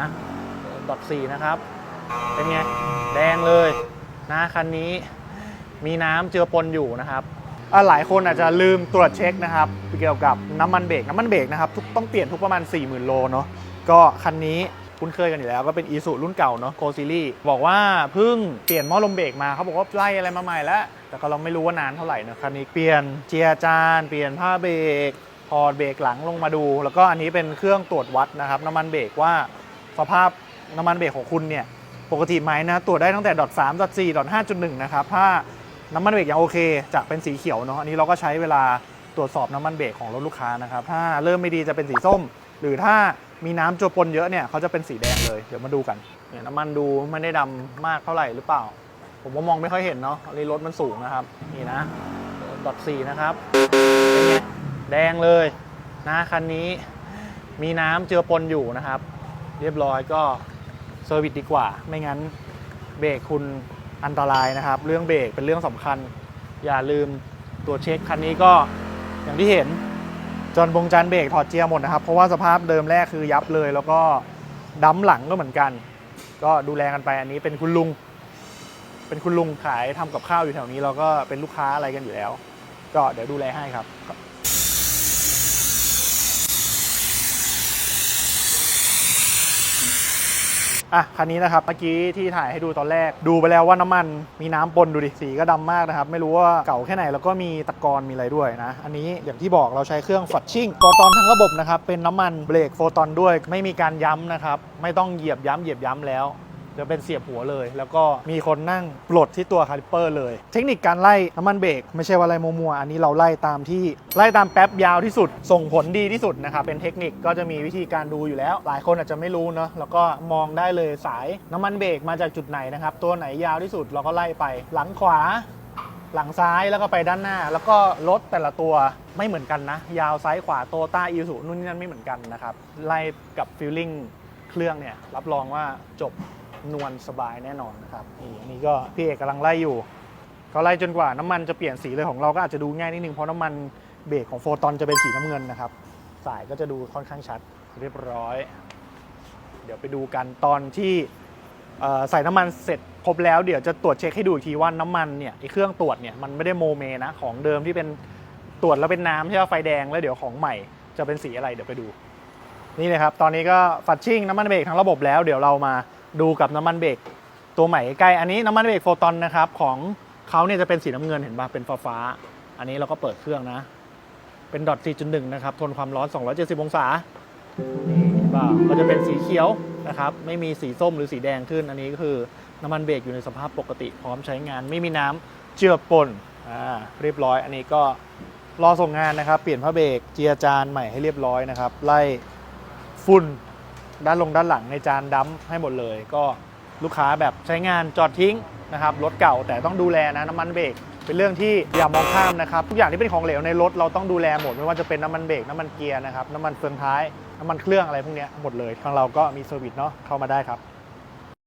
นะดอทสี่นะครับ เป็นไง แดงเลยนะคันนี้มีน้ำเจือปนอยู่นะครับอะหลายคนอาจจะลืมตรวจเช็คนะครับ เกี่ยวกับน้ำมันเบรกน้ำมันเบรกนะครับทุกต้องเปลี่ยนทุกประมาณ 40,000 โลเนาะก็คันนี้คุ้นเคยกันอยู่แล้วก็เป็นอีซูรุ่นเก่าเนาะโคซีรีบอกว่าเพิ่งเปลี่ยนหม้อลมเบรกมาเขาบอกว่าไล่อะไรมาใหม่แล้ว แต่ก็เราไม่รู้ว่านานเท่าไหร่นะคันนี้เปลี่ยนเจียร์จาน เปลี่ยนผ้าเบรกถอดเบรกหลังลงมาดู แล้วก็อันนี้เป็นเครื่องตรวจวัดนะครับน้ำมันเบรกว่า สภาพน้ำมันเบรกของคุณเนี่ยปกติไหมนะตรวจได้ตั้งแต่ .3 .4 5.1นะครับถ้าน้ำมันเบรกยังโอเค จะเป็นสีเขียวเนาะอันนี้เราก็ใช้เวลาตรวจสอบน้ำมันเบรกของรถลูกค้านะครับถ้าเริ่มไม่ดีจะเป็นสีส้ม หรือถ้ามีน้ำจปนเยอะเนี่ยเขาจะเป็นสีแดงเลยเดี๋ยวมาดูกันเนี่ยน้ำมันดูไม่ได้ดำมากเท่าไหร่หรือเปล่า ผมว่ามองไม่ค่อยเห็นเนาะอันนี้รถมันสูงนะครับนี่นะดอทสี่นะครับแดงเลยนะคันนี้มีน้ำเจือปนอยู่นะครับ เรียบร้อยก็เซอร์วิสดีกว่า ไม่งั้นเบรกคุณอันตรายนะครับ เรื่องเบรกเป็นเรื่องสำคัญ อย่าลืมตัวเช็คคันนี้ก็อย่างที่เห็นจนบงจานเบรกถอดเจียร์หมดนะครับ เพราะว่าสภาพเดิมแรกคือยับเลย แล้วก็ดั้มหลังก็เหมือนกัน ก็ดูแลกันไปอันนี้เป็นคุณลุง เป็นคุณลุงขายทำกับข้าวอยู่แถวนี้ เราก็เป็นลูกค้าอะไรกันอยู่แล้ว ก็เดี๋ยวดูแลให้ครับ อะคันนี้นะครับเมื่อกี้ที่ถ่ายให้ดูตอนแรก ดูไปแล้วว่าน้ำมันมีน้ำปนดูดิสีก็ดำมากนะครับ ไม่รู้ว่าเก่าแค่ไหนแล้วก็มีตะกอนมีอะไรด้วยนะ อันนี้อย่างที่บอกเราใช้เครื่องฟัดชิ่งโฟตอนทั้งระบบนะครับเป็นน้ำมันเบรกโฟตอนด้วย ไม่มีการย้ำนะครับไม่ต้องเหยียบย้ำเหยียบย้ำแล้ว จะเป็นเสียบหัวเลย แล้วก็มีคนนั่งปลดที่ตัวคาลิปเปอร์เลย เทคนิคการไล่น้ำมันเบรกไม่ใช่ว่าไล่มัวๆอันนี้เราไล่ตามที่ไล่ตามแป๊บยาวที่สุด ส่งผลดีที่สุดนะครับเป็นเทคนิคก็จะมีวิธีการดูอยู่แล้ว หลายคนอาจจะไม่รู้เนาะแล้วก็มองได้เลยสายน้ำมันเบรกมาจากจุดไหนนะครับตัวไหนยาวที่สุดเราก็ไล่ไปหลังขวาหลังซ้ายแล้วก็ไปด้านหน้า แล้วก็รถแต่ละตัวไม่เหมือนกันนะ ยาวซ้ายขวาโตต้าอีสุนู่นนี่นั่นไม่เหมือนกันนะครับไล่กับฟิลลิ่งเครื่องเนี่ยรับรองว่าจบ นวลสบายแน่นอนนะครับนี่อันนี้ก็พี่เอกกำลังไล่อยู่ก็ไล่จนกว่าน้ำมันจะเปลี่ยนสีเลยของเราก็อาจจะดูง่ายนิดนึงเพราะน้ำมันเบรกของโฟตอนจะเป็นสีน้ำเงินนะครับ สายก็จะดูค่อนข้างชัดเรียบร้อย เดี๋ยวไปดูกันตอนที่ใส่น้ำมันเสร็จครบแล้วเดี๋ยวจะตรวจเช็คให้ดูอีกทีว่าน้ำมันเนี่ยไอเครื่องตรวจเนี่ยมันไม่ได้โมเมนะของเดิมที่เป็นตรวจแล้วเป็นน้ำใช่ไหมไฟแดงแล้วเดี๋ยวของใหม่จะเป็นสีอะไรเดี๋ยวไปดูนี่เลยครับตอนนี้ก็ฝัดชิ่งน้ำมันเบรกทั้งระบบแล้วเดี๋ยวเรามา ดูกับน้ำมันเบรกตัวใหม่ใกล้อันนี้น้ำมันเบรกโฟตอนนะครับของเขาเนี่ยจะเป็นสีน้ำเงินเห็นป่ะเป็นฟ้าฟ้า อันนี้เราก็เปิดเครื่องนะ เป็นดอท4.1 นะครับ ทนความร้อน 270 องศานี่เห็นปะก็จะเป็นสีเขียวนะครับ ไม่มีสีส้มหรือสีแดงขึ้น อันนี้ก็คือน้ำมันเบรกอยู่ในสภาพปกติพร้อมใช้งาน ไม่มีน้ำเจือปนอ่าเรียบร้อย อันนี้ก็รอส่งงานนะครับ เปลี่ยนผ้าเบรกเจียจานใหม่ให้เรียบร้อยนะครับ ไล่ฝุ่น ด้านลงด้านหลังในจานดั้มให้หมดเลย ก็ลูกค้าแบบใช้งานจอดทิ้งนะครับรถเก่าแต่ต้องดูแลนะน้ำมันเบรกเป็นเรื่องที่อย่ามองข้ามนะครับทุกอย่างที่เป็นของเหลวในรถเราต้องดูแลหมดไม่ว่าจะเป็นน้ำมันเบรกน้ำมันเกียร์นะครับน้ำมันเฟืองท้ายน้ำมันเครื่องอะไรพวกนี้หมดเลยทางเราก็มีเซอร์วิสเนาะเข้ามาได้ครับ